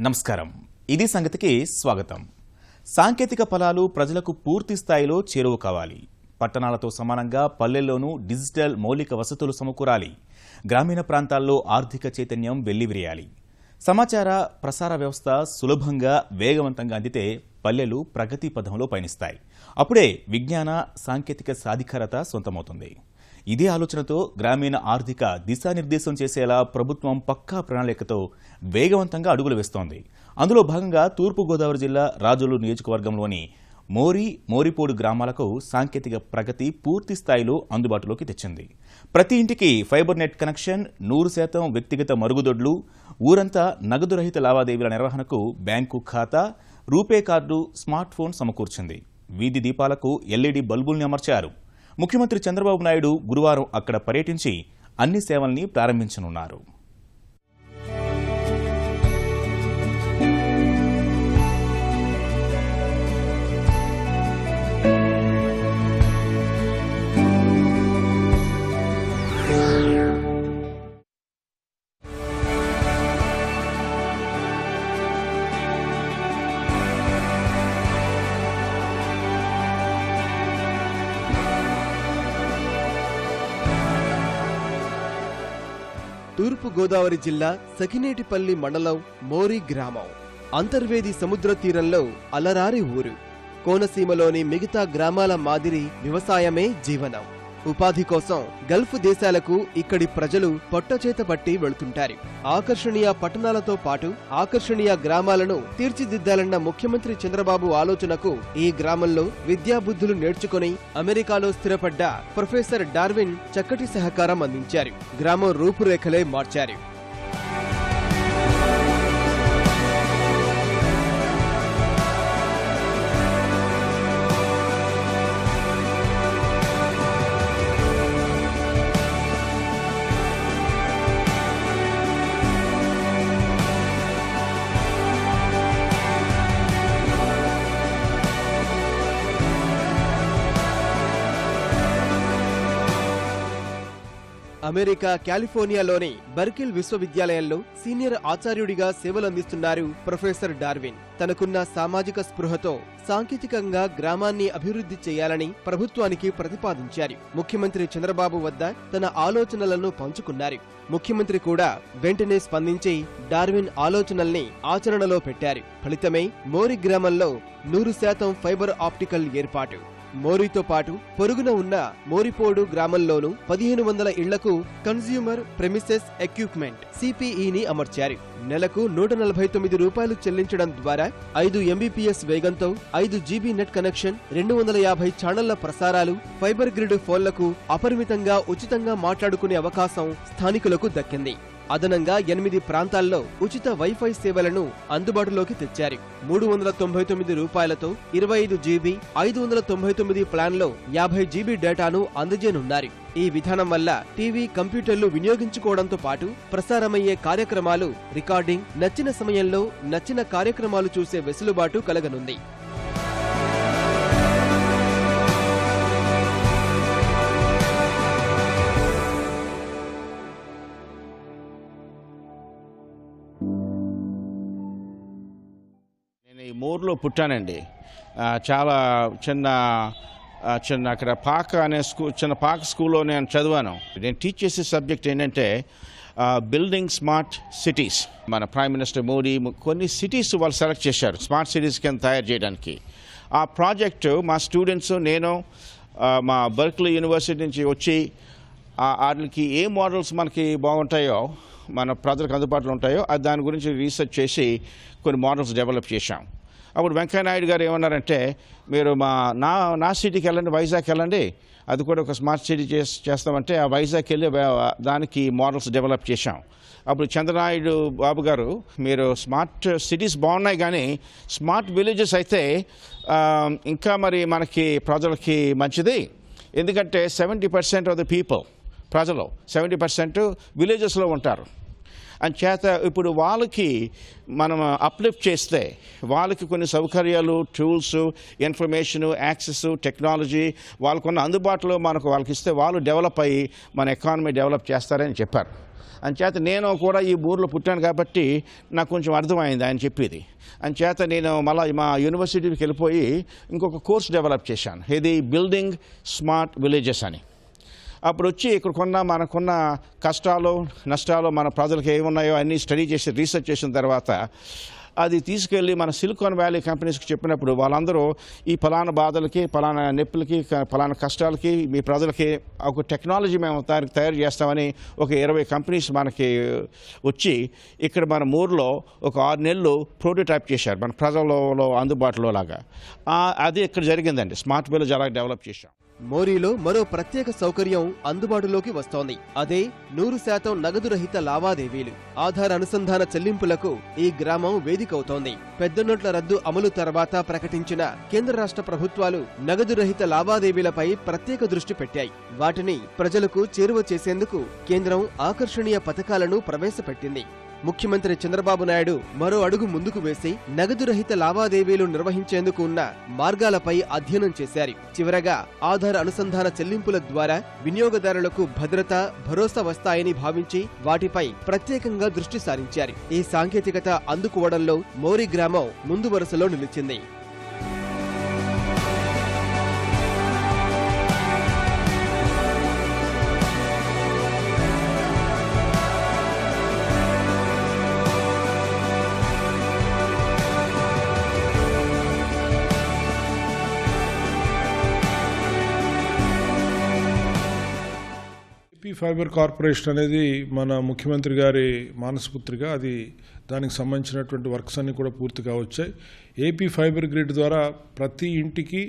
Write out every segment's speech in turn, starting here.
నమస్కారం. ఇది సంగతికి స్వాగతం. సాంకేతిక ఫలాలు ప్రజలకు పూర్తి స్థాయిలో చేరువ కావాలి. పట్టణాలతో సమానంగా పల్లెల్లోనూ డిజిటల్ మౌలిక వసతులు సమకూరాలి. గ్రామీణ ప్రాంతాల్లో ఆర్థిక చైతన్యం వెల్లివిరియాలి. సమాచార ప్రసార వ్యవస్థ సులభంగా వేగవంతంగా అందితే పల్లెలు ప్రగతి పథంలో పయనిస్తాయి. అప్పుడే విజ్ఞాన సాంకేతిక సాధికారత సొంతమవుతుంది. ఇదే ఆలోచనతో గ్రామీణ ఆర్థిక దిశానిర్దేశం చేసేలా ప్రభుత్వం పక్కా ప్రణాళికతో వేగవంతంగా అడుగులు వేస్తోంది. అందులో భాగంగా తూర్పుగోదావరి జిల్లా రాజోలు నియోజకవర్గంలోని మోరి మోరిపోడు గ్రామాలకు సాంకేతిక ప్రగతి పూర్తి స్థాయిలో అందుబాటులోకి తెచ్చింది. ప్రతి ఇంటికి ఫైబర్ నెట్ కనెక్షన్ నూరు శాతం వ్యక్తిగత మరుగుదొడ్లు ఊరంతా నగదు రహిత లావాదేవీల నిర్వహణకు బ్యాంకు ఖాతా రూపే కార్డు స్మార్ట్ ఫోన్ సమకూర్చింది. వీధి దీపాలకు ఎల్ఈడి బల్బుల్ని అమర్చారు. ముఖ్యమంత్రి చంద్రబాబు నాయుడు గురువారం అక్కడ పర్యటించి అన్ని సేవల్ని ప్రారంభించనున్నారు. తూర్పు గోదావరి జిల్లా సకినేటిపల్లి మండలం మోరి గ్రామం. అంతర్వేది సముద్ర తీరంలో అలరారి ఊరు. కోనసీమలోని మిగతా గ్రామాల మాదిరి వ్యవసాయమే జీవనం. ఉపాధి కోసం గల్ఫ్ దేశాలకు ఇక్కడి ప్రజలు పొట్టచేత పట్టి వెళుతుంటారు. ఆకర్షణీయ పట్టణాలతో పాటు ఆకర్షణీయ గ్రామాలను తీర్చిదిద్దాలన్న ముఖ్యమంత్రి చంద్రబాబు ఆలోచనకు ఈ గ్రామంలో విద్యాబుద్ధులు నేర్చుకుని అమెరికాలో స్థిరపడ్డ ప్రొఫెసర్ డార్విన్ చక్కటి సహకారం అందించారు. గ్రామం రూపురేఖలే మార్చారు. అమెరికా కాలిఫోర్నియాలోని బర్కిల్ విశ్వవిద్యాలయంలో సీనియర్ ఆచార్యుడిగా సేవలందిస్తున్నారు ప్రొఫెసర్ డార్విన్. తనకున్న సామాజిక స్పృహతో సాంకేతికంగా గ్రామాన్ని అభివృద్ధి చేయాలని ప్రభుత్వానికి ప్రతిపాదించారు. ముఖ్యమంత్రి చంద్రబాబు వద్ద తన ఆలోచనలను పంచుకున్నారు. ముఖ్యమంత్రి కూడా వెంటనే స్పందించి డార్విన్ ఆలోచనల్ని ఆచరణలో పెట్టారు. ఫలితమే మోరి గ్రామంలో నూరు శాతం ఫైబర్ ఆప్టికల్ ఏర్పాటు. మోరీతో పాటు పొరుగున ఉన్న మోరిపోడు గ్రామంలోనూ పదిహేను వందల ఇళ్ళకు కన్స్యూమర్ ప్రెమిసెస్ ఎక్విప్మెంట్ సిపిఈని అమర్చారు. నెలకు నూట నలభై తొమ్మిది రూపాయలు చెల్లించడం ద్వారా ఐదు ఎంబీపీఎస్ వేగంతో ఐదు జీబీ నెట్ కనెక్షన్ రెండు వందల యాభై ఛానళ్ళ ప్రసారాలు ఫైబర్ గ్రిడ్ ఫోన్లకు అపరిమితంగా ఉచితంగా మాట్లాడుకునే అవకాశం స్థానికులకు దక్కింది. అదనంగా ఎనిమిది ప్రాంతాల్లో ఉచిత వైఫై సేవలను అందుబాటులోకి తెచ్చారు. మూడు వందల తొంభై తొమ్మిది రూపాయలతో ఇరవై ఐదు జీబీ ఐదు వందల తొంభై తొమ్మిది ప్లాన్లో యాభై జీబీ డేటాను అందజేనున్నారు ఈ విధానం వల్ల టీవీ కంప్యూటర్లు వినియోగించుకోవడంతో పాటు ప్రసారమయ్యే కార్యక్రమాలు రికార్డింగ్ నచ్చిన సమయంలో నచ్చిన కార్యక్రమాలు చూసే వెసులుబాటు కలగనుంది. ఊర్లో పుట్టానండి. చాలా చిన్న చిన్న అక్కడ పాక అనే స్కూల్ చిన్న పాక స్కూల్లో నేను చదివాను. నేను టీచ్ చేసే సబ్జెక్ట్ ఏంటంటే బిల్డింగ్ స్మార్ట్ సిటీస్ మన ప్రైమ్ మినిస్టర్ మోడీ కొన్ని సిటీస్ వాళ్ళు సెలెక్ట్ చేశారు స్మార్ట్ సిటీస్ కింద తయారు చేయడానికి. ఆ ప్రాజెక్టు మా స్టూడెంట్స్ నేను మా బర్క్లీ యూనివర్సిటీ నుంచి వచ్చి వాటికి ఏ మోడల్స్ మనకి బాగుంటాయో మన ప్రజలకు అందుబాటులో ఉంటాయో అది దాని గురించి రీసెర్చ్ చేసి కొన్ని మోడల్స్ డెవలప్ చేశాం. అప్పుడు వెంకయ్యనాయుడు గారు ఏమన్నారంటే మీరు మా నా నా సిటీకి వెళ్ళండి వైజాగ్ వెళ్ళండి అది కూడా ఒక స్మార్ట్ సిటీ చేస్ చేస్తామంటే ఆ వైజాగ్ వెళ్ళి దానికి మోడల్స్ డెవలప్ చేశాం. అప్పుడు చంద్రనాయుడు బాబు గారు మీరు స్మార్ట్ సిటీస్ బాగున్నాయి కానీ స్మార్ట్ విలేజెస్ అయితే ఇంకా మరి మనకి ప్రజలకి మంచిది. ఎందుకంటే seventy percent of the people ప్రజలు సెవెంటీ పర్సెంట్ విలేజెస్లో ఉంటారు. అంచేత ఇప్పుడు వాళ్ళకి మనం uh, అప్లిఫ్ట్ చేస్తే వాళ్ళకి కొన్ని సౌకర్యాలు టూల్స్ ఇన్ఫర్మేషన్ యాక్సెస్ టెక్నాలజీ వాళ్ళకున్న అందుబాటులో మనకు వాళ్ళకి ఇస్తే వాళ్ళు డెవలప్ అయ్యి మన ఎకానమీ డెవలప్ చేస్తారని చెప్పారు. అంచేత నేను కూడా ఈ ఊర్లో పుట్టాను కాబట్టి నాకు కొంచెం అర్థమైంది ఆయన చెప్పేది. అంచేత నేను మళ్ళీ మా యూనివర్సిటీకి వెళ్ళిపోయి ఇంకొక కోర్స్ డెవలప్ చేశాను. ఇది బిల్డింగ్ స్మార్ట్ విలేజెస్ అని. అప్పుడు వచ్చి ఇక్కడ కొన్న మనకున్న కష్టాలు నష్టాలు మన ప్రజలకు ఏమున్నాయో అన్నీ స్టడీ చేసి రీసెర్చ్ చేసిన తర్వాత అది తీసుకెళ్ళి మన సిలికాన్ వ్యాలీ కంపెనీస్కి చెప్పినప్పుడు వాళ్ళందరూ ఈ ఫలానా బాధలకి ఫలానా నొప్పులకి ఫలానా కష్టాలకి మీ ప్రజలకి ఒక టెక్నాలజీ మేము తయారు తయారు చేస్తామని ఒక ఇరవై కంపెనీస్ మనకి వచ్చి ఇక్కడ మన ఊర్లో ఒక ఆరు నెలలు ప్రోటోటైప్ చేశారు. మన ప్రజలలో అందుబాటులో లాగా. అది ఇక్కడ జరిగిందండి. స్మార్ట్ విలేజ్ అలా డెవలప్ చేశాం. మోరీలో మరో ప్రత్యేక సౌకర్యం అందుబాటులోకి వస్తోంది. అదే నూరు శాతం నగదు రహిత లావాదేవీలు. ఆధార్ అనుసంధాన చెల్లింపులకు ఈ గ్రామం వేదికవుతోంది. పెద్ద నోట్ల రద్దు అమలు తర్వాత ప్రకటించిన కేంద్ర రాష్ట్ర ప్రభుత్వాలు నగదు రహిత లావాదేవీలపై ప్రత్యేక దృష్టి పెట్టాయి. వాటిని ప్రజలకు చేరువ చేసేందుకు కేంద్రం ఆకర్షణీయ పథకాలను ప్రవేశపెట్టింది. ముఖ్యమంత్రి చంద్రబాబు నాయుడు మరో అడుగు ముందుకు వేసి నగదు రహిత లావాదేవీలు నిర్వహించేందుకు ఉన్న మార్గాలపై అధ్యయనం చేశారు. చివరగా ఆధార్ అనుసంధాన చెల్లింపుల ద్వారా వినియోగదారులకు భద్రత భరోసా వస్తాయని భావించి వాటిపై ప్రత్యేకంగా దృష్టి సారించారు. ఈ సాంకేతికత అందుకోవడంలో మోరీ గ్రామం ముందు వరుసలో నిలిచింది. ఏపీ ఫైబర్ కార్పొరేషన్ అనేది మన ముఖ్యమంత్రి గారి మానసపుత్రిక అది దానికి సంబంధించినటువంటి వర్క్స్ అన్ని కూడా పూర్తిగా వచ్చాయి ఏపీ ఫైబర్ గ్రిడ్ ద్వారా ప్రతి ఇంటికి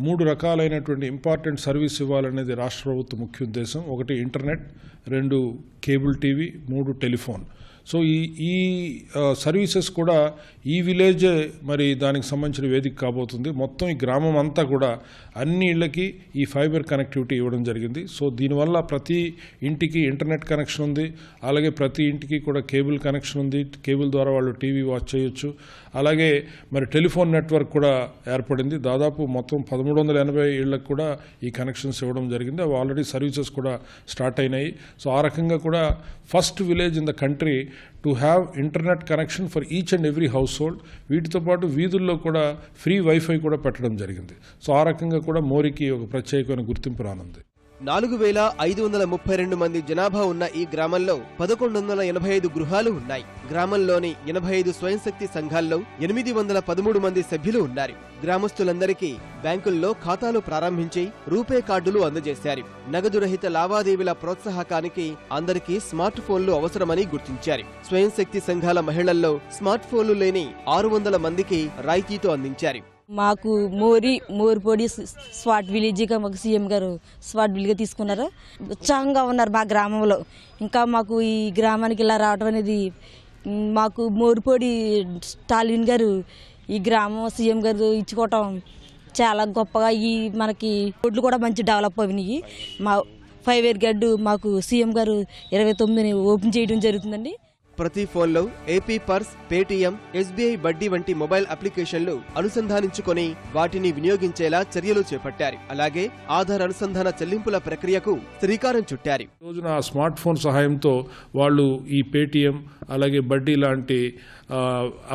మూడు రకాలైనటువంటి ఇంపార్టెంట్ సర్వీస్ ఇవ్వాలనేది రాష్ట్ర ప్రభుత్వ ముఖ్య ఉద్దేశం. ఒకటి ఇంటర్నెట్ రెండు కేబుల్ టీవీ మూడు టెలిఫోన్. సో ఈ ఈ సర్వీసెస్ కూడా ఈ విలేజే మరి దానికి సంబంధించిన వేదిక కాబోతుంది. మొత్తం ఈ గ్రామం అంతా కూడా అన్ని ఇళ్ళకి ఈ ఫైబర్ కనెక్టివిటీ ఇవ్వడం జరిగింది. సో దీనివల్ల ప్రతి ఇంటికి ఇంటర్నెట్ కనెక్షన్ ఉంది. అలాగే ప్రతి ఇంటికి కూడా కేబుల్ కనెక్షన్ ఉంది. కేబుల్ ద్వారా వాళ్ళు టీవీ వాచ్ చేయొచ్చు. అలాగే మరి టెలిఫోన్ నెట్వర్క్ కూడా ఏర్పడింది. దాదాపు మొత్తం పదమూడు వందల ఎనభై ఇళ్ళకు కూడా ఈ కనెక్షన్స్ ఇవ్వడం జరిగింది. అవి ఆల్రెడీ సర్వీసెస్ కూడా స్టార్ట్ అయినాయి. సో ఆ రకంగా కూడా first village in the country to have internet connection for each and every household వీటితో పాటు వీధుల్లో కూడా ఫ్రీ వైఫై కూడా పెట్టడం జరిగింది. సో ఆ రకంగా కూడా మోరికి ఒక ప్రత్యేకమైన గుర్తింపు రానుంది. నాలుగు వేల ఐదు వందల ముప్పై రెండు మంది జనాభా ఉన్న ఈ గ్రామంలో పదకొండు వందల ఎనభై ఐదు గృహాలు ఉన్నాయి. గ్రామంలోని ఎనభై ఐదు స్వయం శక్తి సంఘాల్లో ఎనిమిది వందల పదమూడు మంది సభ్యులు ఉన్నారు. గ్రామస్తులందరికీ బ్యాంకుల్లో ఖాతాలు ప్రారంభించి రూపే కార్డులు అందజేశారు. నగదు రహిత లావాదేవీల ప్రోత్సాహకానికి అందరికీ స్మార్ట్ ఫోన్లు అవసరమని గుర్తించారు. స్వయం శక్తి సంఘాల మహిళల్లో స్మార్ట్ ఫోన్లు లేని ఆరు వందల మందికి రాయితీతో అందించారు. మాకు మోరి మోరిపొడి స్వాట్ విలేజ్గా మాకు సీఎం గారు స్వాట్ విలేజ్గా తీసుకున్నారు. ఉత్సాహంగా ఉన్నారు మా గ్రామంలో. ఇంకా మాకు ఈ గ్రామానికి ఇలా రావడం అనేది మాకు మోరిపొడి స్టాలిన్ గారు ఈ గ్రామం సీఎం గారు ఇచ్చుకోవటం చాలా గొప్పగా ఈ మనకి రోడ్లు కూడా మంచి డెవలప్ అయినాయి. మా ఫైవ్ ఇయర్ గడ్డు మాకు సీఎం గారు ఇరవై తొమ్మిదిని ఓపెన్ చేయడం జరుగుతుందండి. ప్రతి ఫోన్లో AP purse Paytm SBI buddy వంటి మొబైల్ అప్లికేషన్లు అనుసంధానించుకొని వాటిని వినియోగించేలా చర్యలు చేపట్టారు. అలాగే ఆధార్ అనుసంధాన చెల్లింపుల ప్రక్రియకు శ్రీకారం చుట్టారు. రోజున స్మార్ట్ ఫోన్ సహాయంతో వాళ్ళు ఈ పేటీఎం అలాగే బడ్డీ లాంటి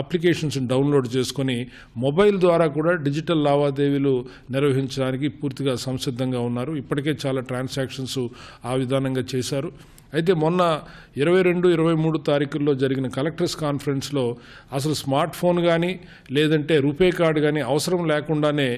అప్లికేషన్స్ డౌన్లోడ్ చేసుకొని మొబైల్ ద్వారా కూడా డిజిటల్ లావాదేవీలు నిర్వహించడానికి పూర్తిగా సంసిద్ధంగా ఉన్నారు. ఇప్పటికే చాలా ట్రాన్సాక్షన్స్ ఆ విధానంగా చేశారు. అయితే మొన్న ఇరవై రెండు ఇరవై మూడు తారీఖుల్లో జరిగిన కలెక్టర్స్ కాన్ఫరెన్స్లో అసలు స్మార్ట్ ఫోన్ కానీ లేదంటే రూపే కార్డు కానీ అవసరం లేకుండానే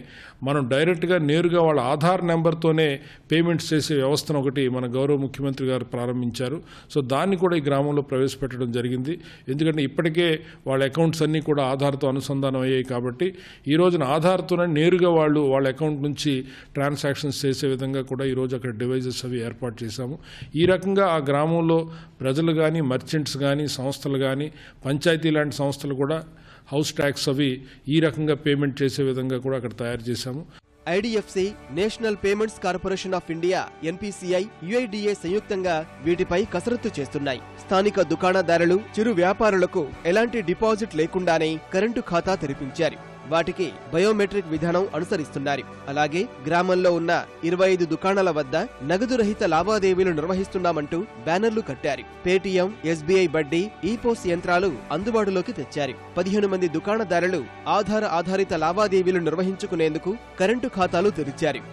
మనం డైరెక్ట్గా నేరుగా వాళ్ళ ఆధార్ నెంబర్తోనే పేమెంట్స్ చేసే వ్యవస్థను ఒకటి మన గౌరవ ముఖ్యమంత్రి గారు ప్రారంభించారు. సో దాన్ని కూడా ఈ గ్రామంలో ప్రవేశపెట్టడం జరిగింది. ఎందుకంటే ఇప్పటికే వాళ్ళ అకౌంట్స్ అన్నీ కూడా ఆధార్తో అనుసంధానం అయ్యాయి కాబట్టి ఈ రోజున ఆధార్తోనే నేరుగా వాళ్ళు వాళ్ళ అకౌంట్ నుంచి ట్రాన్సాక్షన్స్ చేసే విధంగా కూడా ఈరోజు అక్కడ డివైజెస్ అవి ఏర్పాటు చేశాము. ఈ రకంగా ఆ గ్రామంలో ప్రజలు కానీ మర్చెంట్స్ కానీ సంస్థలు కానీ పంచాయతీ లాంటి సంస్థలు కూడా హౌస్ ట్యాక్స్ అవి ఈ రకంగా పేమెంట్ చేసే విధంగా కూడా అక్కడ తయారు చేశాము. IDFC national payments corporation of India NPCI UIDA సంయుక్తంగా వీటిపై కసరత్తు చేస్తున్నాయి. స్థానిక దుకాణదారులు చిరు వ్యాపారులకు ఎలాంటి డిపాజిట్ లేకుండానే కరెంటు ఖాతా తెరిపించారు. వాటికి బయోమెట్రిక్ విధానం అనుసరిస్తున్నారు. అలాగే గ్రామంలో ఉన్న ఇరవై ఐదు దుకాణాల వద్ద నగదు రహిత లావాదేవీలు నిర్వహిస్తున్నామంటూ బ్యానర్లు కట్టారు. పేటీఎం ఎస్బీఐ బడ్డీ ఈపోస్ యంత్రాలు అందుబాటులోకి తెచ్చారు. పదిహేను మంది దుకాణదారులు ఆధార ఆధారిత లావాదేవీలు నిర్వహించుకునేందుకు కరెంటు ఖాతాలు తెరిచారు.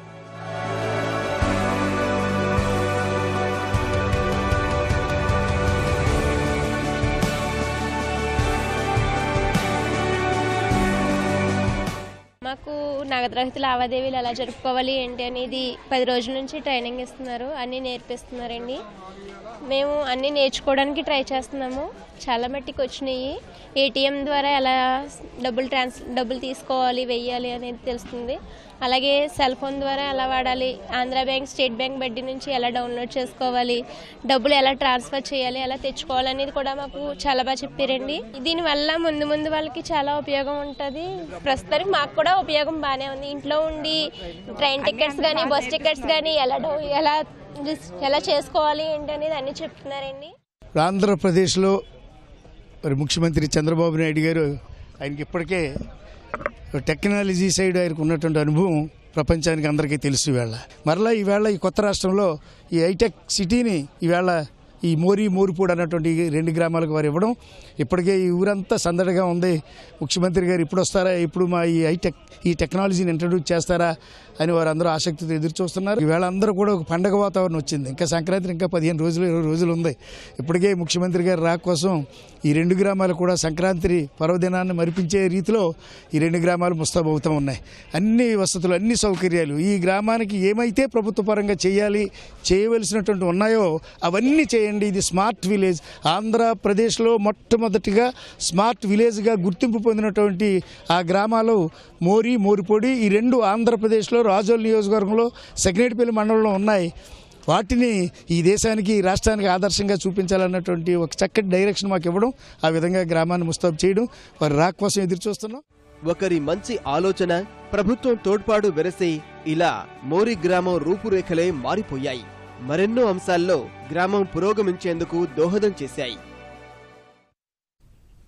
నగదు లావాదేవీలు ఎలా జరుపుకోవాలి ఏంటి అనేది పది రోజుల నుంచి ట్రైనింగ్ ఇస్తున్నారు అన్నీ నేర్పిస్తున్నారండి. మేము అన్నీ నేర్చుకోవడానికి ట్రై చేస్తున్నాము. చాలా మట్టికి వచ్చినాయి. ఏటీఎం ద్వారా ఎలా డబ్బులు ట్రాన్స్ డబ్బులు తీసుకోవాలి వెయ్యాలి అనేది తెలుస్తుంది. అలాగే సెల్ ఫోన్ ద్వారా ఎలా వాడాలి Andhra bank state bank buddy నుంచి ఎలా డౌన్లోడ్ చేసుకోవాలి డబ్బులు ఎలా ట్రాన్స్ఫర్ చేయాలి ఎలా తెచ్చుకోవాలి అనేది కూడా మాకు చాలా బాగా చెప్పారండి. దీనివల్ల ముందు ముందు వాళ్ళకి చాలా ఉపయోగం ఉంటుంది. ప్రస్తుతానికి మాకు కూడా ఉపయోగం బాగానే ఉంది. ఇంట్లో ఉండి ట్రైన్ టికెట్స్ కానీ బస్ టికెట్స్ కానీ ఎలా ఎలా ఎలా చేసుకోవాలి ఏంటి అనేది అన్నీ చెప్తున్నారండి. ఆంధ్రప్రదేశ్లో మరి ముఖ్యమంత్రి చంద్రబాబు నాయుడు గారు ఆయనకి ఇప్పటికే టెక్నాలజీ సైడ్ ఆయనకు ఉన్నటువంటి అనుభవం ప్రపంచానికి అందరికీ తెలుసు ఈవేళ. మరలా ఈవేళ ఈ కొత్త రాష్ట్రంలో ఈ హైటెక్ సిటీని ఈవేళ ఈ మోరి మోరిపూడి అన్నటువంటి ఈ రెండు గ్రామాలకు వారు ఇవ్వడం. ఇప్పటికే ఈ ఊరంతా సందడిగా ఉంది. ముఖ్యమంత్రి గారు ఇప్పుడు వస్తారా? ఇప్పుడు మా ఈ హైటెక్ ఈ టెక్నాలజీని ఇంట్రడ్యూస్ చేస్తారా? అని వారు అందరూ ఆసక్తితో ఎదురు చూస్తున్నారు. ఈవేళ అందరూ కూడా ఒక పండగ వాతావరణం వచ్చింది. ఇంకా సంక్రాంతి ఇంకా పదిహేను రోజులు ఇరవై రోజులు ఉంది. ఇప్పటికే ముఖ్యమంత్రి గారు రాక కోసం ఈ రెండు గ్రామాలు కూడా సంక్రాంతి పర్వదినాన్ని మరిపించే రీతిలో ఈ రెండు గ్రామాలు ముస్తాబవుతూ ఉన్నాయి. అన్ని వసతులు అన్ని సౌకర్యాలు ఈ గ్రామానికి ఏమైతే ప్రభుత్వ పరంగా చేయాలి చేయవలసినటువంటి ఉన్నాయో అవన్నీ చేయండి. ఇది స్మార్ట్ విలేజ్. ఆంధ్రప్రదేశ్లో మొట్టమొదటిగా స్మార్ట్ విలేజ్గా గుర్తింపు పొందినటువంటి ఆ గ్రామాలు మోరి మోరిపొడి ఈ రెండు ఆంధ్రప్రదేశ్లో రాజోల్ నియోజకవర్గంలో సెగ్నేటిపల్లి మండలంలో ఉన్నాయి. వాటిని ఈ దేశానికి రాష్ట్రానికి ఆదర్శంగా చూపించాలన్నటువంటి ఒక చక్కటి డైరెక్షన్ మాకు ఇవ్వడం ఆ విధంగా గ్రామాన్ని ముస్తాబు చేయడం వారి రాక్ కోసం ఎదురు చూస్తున్నాం. ఒకరి మంచి ఆలోచన ప్రభుత్వం తోడ్పాటు వెరసి ఇలా మోరి గ్రామం రూపురేఖలే మారిపోయాయి. మరెన్నో అంశాల్లో గ్రామం పురోగమించేందుకు దోహదం చేశాయి.